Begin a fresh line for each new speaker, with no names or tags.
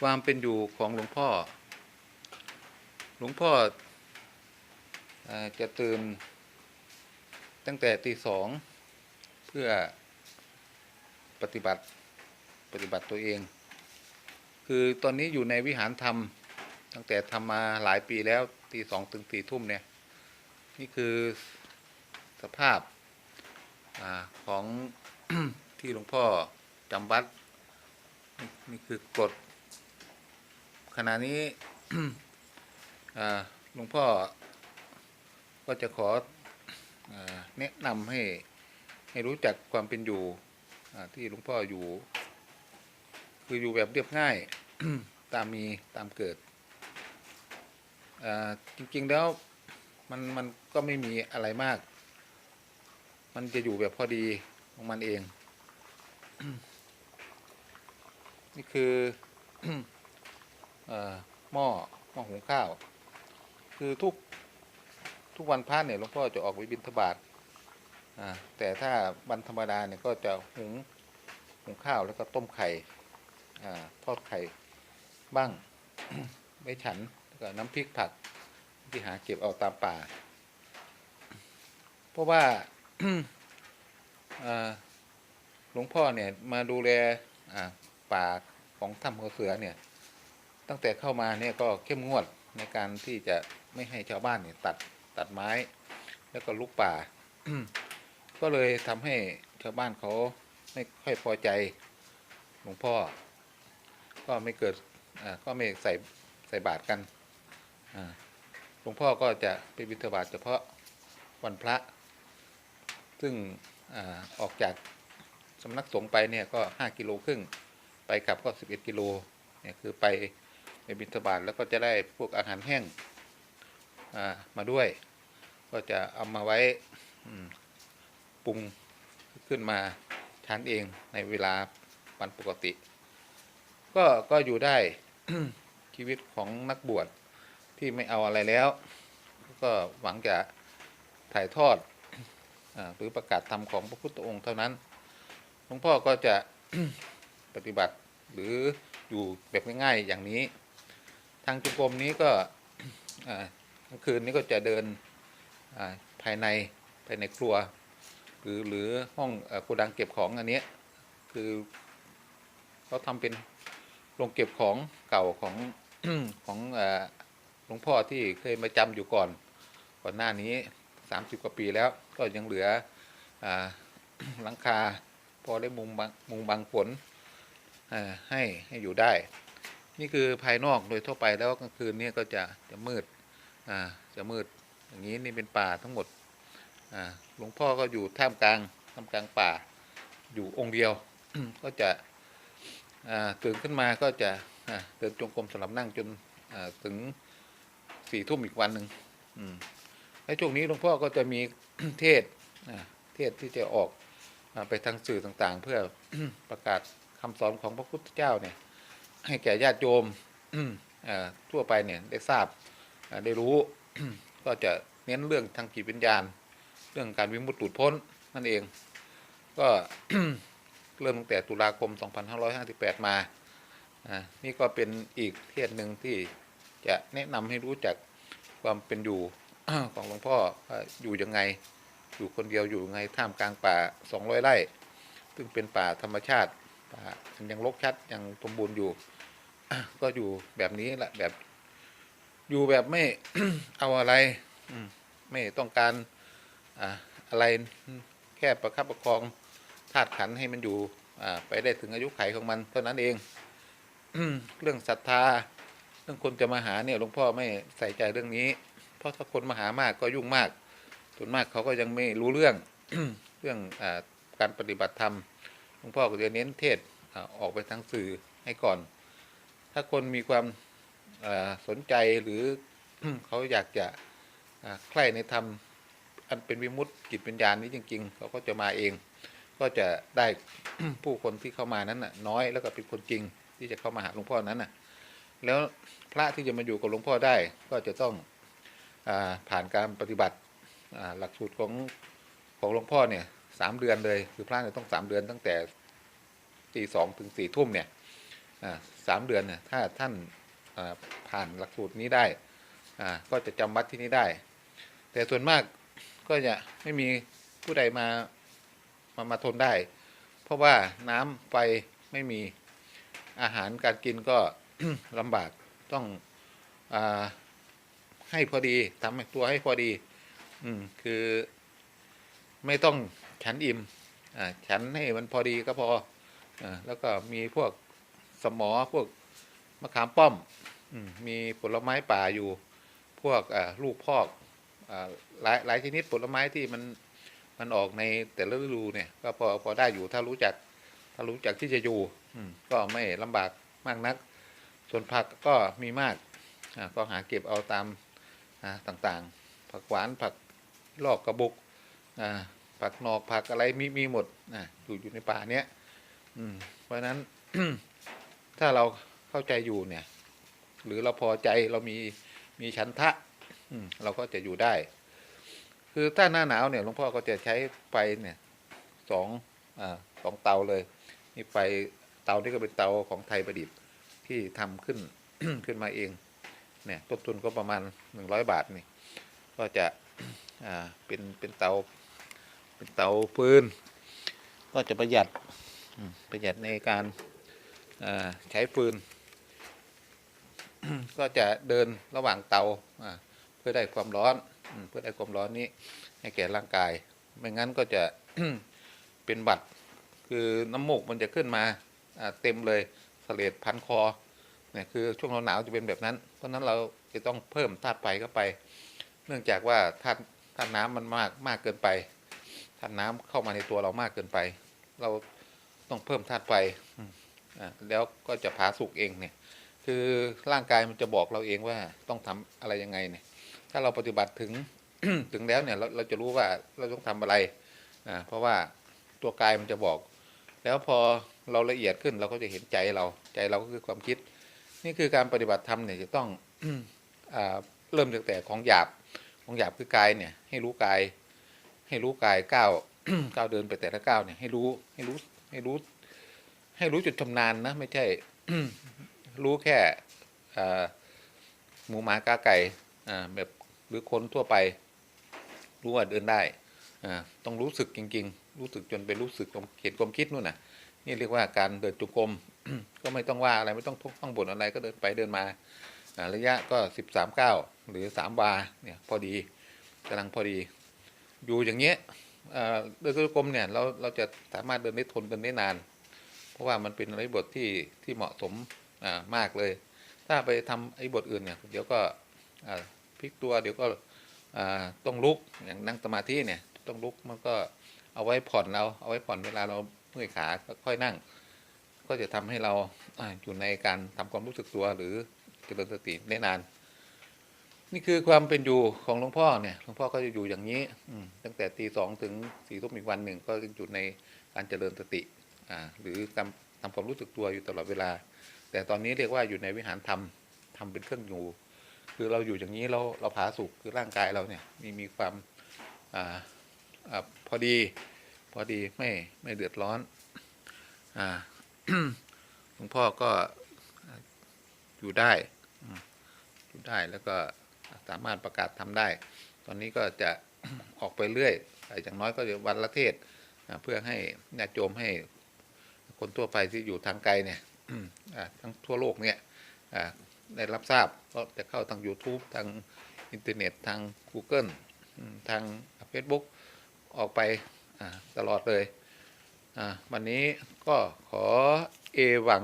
ความเป็นอยู่ของหลวงพ่อ หลวงพ่ออจะตื่นตั้งแต่ตีสองเพื่อปฏิบัติปฏิบัติตัวเอง คือตอนนี้อยู่ในวิหารธรรม ตั้งแต่ทำมาหลายปีแล้วตีสองถึงตีทุ่มเนี่ย นี่คือสภาพอของที่หลวงพ่อจำวัด นี่นี่คือกฎ ณะนี้หลวงพ่อก็จะขออแนะนำให้ให้รู้จักความเป็นอยู่ที่หลวงพ่ออยู่ คืออยู่แบบเรียบง่ายตามมีตามเกิดจริง ๆ แล้วมันมันก็ไม่มีอะไรมาก มันจะอยู่แบบพอดีของมันเอง นี่คือ หม้อหม้อหุงข้าว คือทุกทุกวันพระเนี่ยหลวงพ่อจะออกไปบิณฑบาตแต่ถ้าวันธรรมดาเนี่ยก็จะหุงหุงข้าวแล้วก็ต้มไข่ทอดไข่บ้างไว้ฉันแล้วก็น้ำพริกผักที่หาเก็บเอาตามป่า เพราะว่าหลวงพ่อเนี่ยมาดูแลป่าของถ้ำหัวเสือเนี่ย ตั้งแต่เข้ามาเนี่ยก็เข้มงวดในการที่จะไม่ให้ชาวบ้านเนี่ยตัดตัดไม้ แล้วก็ลุกป่า ก็เลยทำให้ชาวบ้านเขาไม่ค่อยพอใจหลวงพ่อ ก็ไม่เกิดอ่าก็ไม่ใส่ใส่บาตรกันอ่าหลวงพ่อก็จะไปบิณฑบาตเฉพาะวันพระ ซึ่งอออกจากสำนักสงฆ์ไปเนี่ยก็ห้ากิโลครึ่ง ไปกลับก็สิบเอ็ดกิโลเนี่ยคือไป ไปบิณฑบาตแล้วก็จะได้พวกอาหารแห้งมาด้วย ก็จะเอามาไว้ปรุงขึ้นมาทานเองในเวลาวันปกติ ก็ก็อยู่ได้ชีวิตของนักบวชที่ไม่เอาอะไรแล้ว ก็หวังจะถ่ายทอดอหรือประกาศธรรมของพระพุทธองค์เท่านั้นหลวงพ่อก็จะปฏิบัติหรือ อยู่แบบง่ายๆอย่างนี้ ทางจุกรมนี้ก็กลางคืนนี้ก็จะเดินภายในภายในครัว หรือหรือห้องโกดังเก็บของอันนี้คือเขาทำเป็นโรงเก็บของเก่าของของหลวงพ่อที่เคยมาจำอยู่ก่อนก่อนหน้านี้สามสิบกว่าปีแล้วก็ยังเหลือหลังคาพอได้มุงบังมุงบังฝน ให้ให้อยู่ได้ นี่คือภายนอกโดยทั่วไปแล้วกลางคืนเนี่ยก็จะจะมืดอ่าจะมืดอย่างนี้นี่เป็นป่าทั้งหมดอ่าหลวงพ่อก็อยู่ท่ามกลางท่ามกลางป่าอยู่องค์เดียวก็จะอ่าตื่นขึ้นมาก็จะอ่าเดินจงกรมสลับนั่งจนอ่าถึงสี่ทุ่มอีกวันหนึ่งอืมและช่วงนี้หลวงพ่อก็จะมีเทศอ่าเทศที่จะออกอาไปทางสื่อต่างๆ เพื่อประกาศ คำสอนของพระพุทธเจ้าเนี่ย ให้แก่ญาติโยมทั่วไปเนี่ยได้ทราบได้รู้ก็จะเน้นเรื่องทางจิตวิญญาณ เรื่องการวิมุตติหลุดพ้นนั่นเอง ก็เริ่มตั้งแต่ตุลาคม 2558 มาอ่านี่ก็เป็นอีกเทศน์หนึ่งที่จะแนะนำให้รู้จักความเป็นอยู่ของหลวงพ่ออยู่ยังไง อยู่คนเดียวอยู่ยังไงท่ามกลางป่า 200 ไร่ ซึ่งเป็นป่าธรรมชาติ ยังรกชัดยังสมบูรณ์อยู่ ก็อยู่แบบนี้แหละแบบ อยู่แบบไม่เอาอะไรมไม่ต้องการอ่าอะไรแค่ประคับประคองธาตุขันให้มันอยู่อไปได้ถึงอายุไขของมัน เท่านั้นเองเรื่องศรัทธา เรื่องคนจะมาหาเนี่ยหลวงพ่อไม่ใส่ใจเรื่องนี้ เพราะถ้าคนมาหามากก็ยุ่งมากส่วนมากเขาก็ยังไม่รู้เรื่องเรื่องอการปฏิบัติธรรมหลวงพ่อก็จะเน้นเทศ ออกไปทางสื่อให้ก่อน ถ้าคนมีความสนใจหรือเขาอยากจะใคร่ในธรรมอันเป็นวิมุตติจิตวิญญาณนี้จริง ๆ เขาก็จะมาเอง ก็จะได้ผู้คนที่เข้ามานั้นน่ะน้อยแล้วก็เป็นคนจริงที่จะเข้ามาหาหลวงพ่อนั้นน่ะ แล้วพระที่จะมาอยู่กับหลวงพ่อได้ก็จะต้องอผ่านการปฏิบัติหลักสูตรของของหลวงพ่อเนี่ยสามเดือนเลย คือพระเนี่ยต้องสามเดือนตั้งแต่ ตีสองถึงสี่ทุ่มเนี่ยสามเดือนเนี่ยถ้าท่านผ่านหลักสูตรนี้ได้ก็จะจำวัดที่นี่ได้ แต่ส่วนมากก็จะไม่มีผู้ใดมามามาทนได้ เพราะว่าน้ำไฟไม่มีอาหารการกินก็ลำบากต้องอให้พอดีทำตัวให้พอดี อืมคือไม่ต้องฉันอิ่มอ่าฉันให้มันพอดีก็พอ แล้วก็มีพวกสมอพวกมะขามป้อมอืมีผลไม้ป่าอยู่ พวกอลูกพอกอหลายหลายชนิดผลไม้ที่มันมันออกในแต่ละฤดูเนี่ย ก็พอพอได้อยู่ถ้ารู้จัก ถ้ารู้จักที่จะอยู่อืมก็ไม่ลำบากมากนัก ส่วนผักก็มีมากก็หาเก็บเอาตามต่างๆ ผักหวานผักลอกกระบุกผักนอกผักอะไรมีมีหมดอยู่อยู่ในป่าเนี้ย อืม เพราะนั้น ถ้าเราเข้าใจอยู่เนี่ย หรือเราพอใจเรามีมีฉันทะ อืม เราก็จะอยู่ได้ คือถ้าหน้าหนาวเนี่ยหลวงพ่อก็จะใช้ไฟเนี่ยสองอ่าสองเตาเลยนี่ไฟเตานี่ก็เป็นเตาของไทยประดิษฐ์ที่ทำขึ้นขึ้นมาเอง เนี่ยต้นทุนก็ประมาณหนึ่งร้อยบาทนี่ ก็จะอ่าเป็นเป็นเตาเป็นเตาฟืนก็จะประหยัด ประหยัดในการาใช้ฟืน ก็จะเดินระหว่างเตาเพื่อได้ความร้อนอเพื่อได้ความร้อนนี้ให้แก่ร่างกาย ไม่งั้นก็จะเป็นบัตรคือน้ำมูกมันจะขึ้นมาาเต็มเลยเสลดพันคอเนี่ยคือช่วงหนาวจะเป็นแบบนั้น เพราะฉะนั้นเราจะต้องเพิ่มธาตุไฟเข้าไป เนื่องจากว่าธาตุธาตุน้ำมันมากมากเกินไปธาตุน้ำเข้ามาในตัวเรามากเกินไป เรา ต้องเพิ่มธาตุไฟอืมอ่าแล้วก็จะผาสุกเองเนี่ย คือร่างกายมันจะบอกเราเองว่าต้องทำอะไรยังไงเนี่ย ถ้าเราปฏิบัติถึงถึงแล้วเนี่ยเราเราจะรู้ว่าเราต้องทำอะไรอ่าเพราะว่าตัวกายมันจะบอก แล้วพอเราละเอียดขึ้นเราก็จะเห็นใจเราใจเราก็คือความคิด นี่คือการปฏิบัติธรรมเนี่ยจะต้องอ่าเริ่มตั้งแต่ของหยาบของหยาบคือกายเนี่ย ให้รู้กาย ให้รู้กายก้าวก้าวเดินไปแต่ละก้าวเนี่ยให้รู้ให้รู้ ให้รู้ ให้รู้จุดชำนาญนะ ไม่ใช่ รู้แค่หมูหมากาไก่แบบหรือคนทั่วไป รู้ว่าเดินได้ต้องรู้สึกจริง ๆ รู้สึกจนไปรู้สึกความเห็นความคิดนู่นน่ะ นี่เรียกว่าการเดินจุกรมก็ไม่ต้องว่าอะไรไม่ต้องทุกข์ต้องบ่นอะไรก็เดินไปเดินมาอ่าระยะก็สิบสามเก้าหรือสามวาเนี่ยพอดีกำลังพอดี อยู่อย่างเงี้ย เดินจุกรมเนี่ยเราเราจะสามารถเดินได้ทนเดินได้นาน เพราะว่ามันเป็นไอะไรบทที่ที่เหมาะสมมากเลย ถ้าไปทำไอ้บทอื่นเนี่ยเดี๋ยวก็พลิกตัวเดี๋ยวก็ต้องลุกอย่างนั่งสมาธิเนี่ยต้องลุกมันก็เอาไว้ผ่อนเราเอาไว้ผ่อนเวลาเราเมื่อยขาก็ค่อยนั่ง ก็จะทำให้เราอาอยู่ในการทำความรู้สึกตัวหรือเจริญสติได้นาน นี่คือความเป็นอยู่ของหลวงพ่อเนี่ยหลวงพ่อก็จะอยู่อย่างนี้ตั้งแต่ตีสองถึงสี่ทุ่มอีกวันหนึ่งก็อยู่ในการเจริญสติหรือการทำความรู้สึกตัวอยู่ตลอดเวลา แต่ตอนนี้เรียกว่าอยู่ในวิหารธรรมทำเป็นเครื่องอยู่ คือเราอยู่อย่างนี้เราเราผาสุกคือร่างกายเราเนี่ยมีมีความออพอดี พอดีไม่ไม่เดือดร้อนหลวงพ่อก็อยู่ได้อยู่ได้แล้วก็ สามารถประกาศทำได้ ตอนนี้ก็จะออกไปเรื่อยแต่อย่างน้อยก็จะวันละเทศ เพื่อให้ญาติโยมให้คนทั่วไปที่อยู่ทางไกลเนี่ยทั้งทั่วโลกเนี่ยได้รับทราบก็จะเข้าทาง YouTube ทางอินเทอร์เน็ตทาง Google ทาง Facebook ออกไปตลอดเลย วันนี้ก็ขอเอวัง